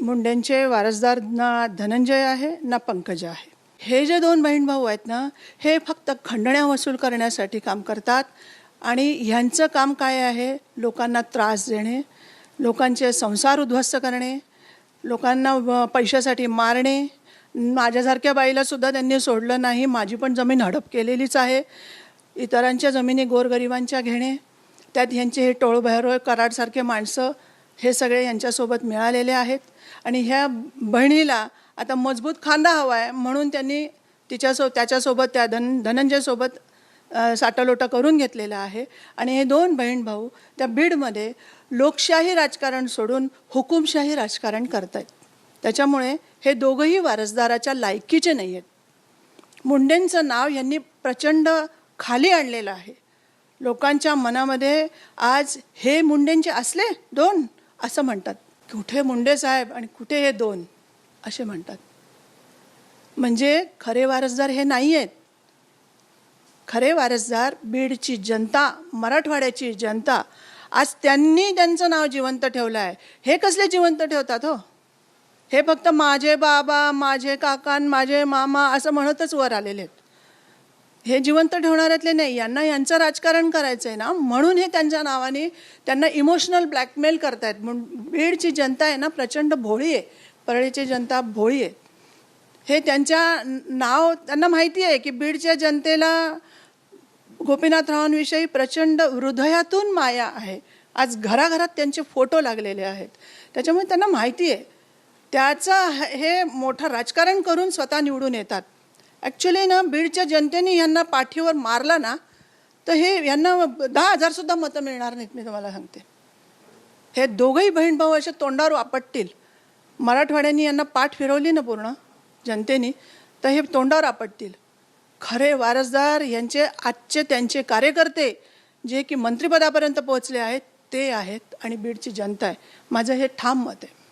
मुंड्यांचे वारसदार ना धनंजय आहे ना पंकज आहे. हे जे दोन बहीण भाऊ आहेत ना हे फक्त खंडण्या वसूल करण्यासाठी काम करतात आणि ह्यांचं काम काय आहे? लोकांना त्रास देणे लोकांचे संसार उद्ध्वस्त करणे लोकांना पैशासाठी मारणे. माझ्यासारख्या बाईलासुद्धा त्यांनी सोडलं नाही माझी पण जमीन हडप केलेलीच आहे. इतरांच्या जमिनी गोरगरिबांच्या घेणे. त्यात ह्यांचे हे टोळभैरव कराडसारखे माणसं हे सगळे यांच्यासोबत मिळालेले आहेत. आणि ह्या बहिणीला आता मजबूत खांदा हवा आहे म्हणून त्यांनी तिच्यासो त्याच्यासोबत त्या धन धनंजयसोबत साटालोटा करून घेतलेला आहे. आणि हे दोन बहीण भाऊ त्या बीडमध्ये लोकशाही राजकारण सोडून हुकुमशाही राजकारण करत आहेत त्याच्यामुळे हे दोघंही वारसदाराच्या लायकीचे नाही आहेत मुंडेंचं नाव यांनी प्रचंड खाली आणलेलं आहे. लोकांच्या मनामध्ये आज हे मुंडेंचे असले दोन? असं म्हणतात. कुठे मुंडे साहेब आणि कुठे हे दोन? असे म्हणतात. म्हणजे खरे वारसदार हे नाही आहेत खरे वारसदार बीडची जनता मराठवाड्याची जनता आज त्यांनी त्यांचं नाव जिवंत ठेवलं आहे हे कसले जिवंत ठेवतात हो? हे फक्त माझे बाबा माझे काकान माझे मामा असं म्हणतच वर आलेले आहेत. हे जिवंत ठेवणाऱ्यातले नाही यांना यांचं राजकारण करायचं आहे ना म्हणून हे त्यांच्या नावाने त्यांना इमोशनल ब्लॅकमेल करतायत. म्हणून बीडची जनता आहे ना प्रचंड भोळी आहे. परळीची जनता भोळी आहे. हे त्यांच्या नाव त्यांना माहिती आहे की बीडच्या जनतेला गोपीनाथरावांविषयी प्रचंड हृदयातून माया आहे. आज घराघरात त्यांचे फोटो लागलेले आहेत. त्याच्यामुळे त्यांना माहिती आहे. त्याचं हे मोठं राजकारण करून स्वतः निवडून येतात. ॲक्च्युली ना बीडच्या जनतेने यांना पाठीवर मारला ना तर हे यांना दहा हजारसुद्धा मतं मिळणार नाहीत मी तुम्हाला सांगते. हे दोघंही बहीण भाऊ असे तोंडावर आपटतील. मराठवाड्यांनी यांना पाठ फिरवली ना पूर्ण जनतेने तर हे तोंडावर आपटतील. खरे वारसदार यांचे आजचे त्यांचे कार्यकर्ते जे की मंत्रिपदापर्यंत पोहोचले आहेत ते आहेत आणि बीडची जनता आहे. माझं हे ठाम मत आहे.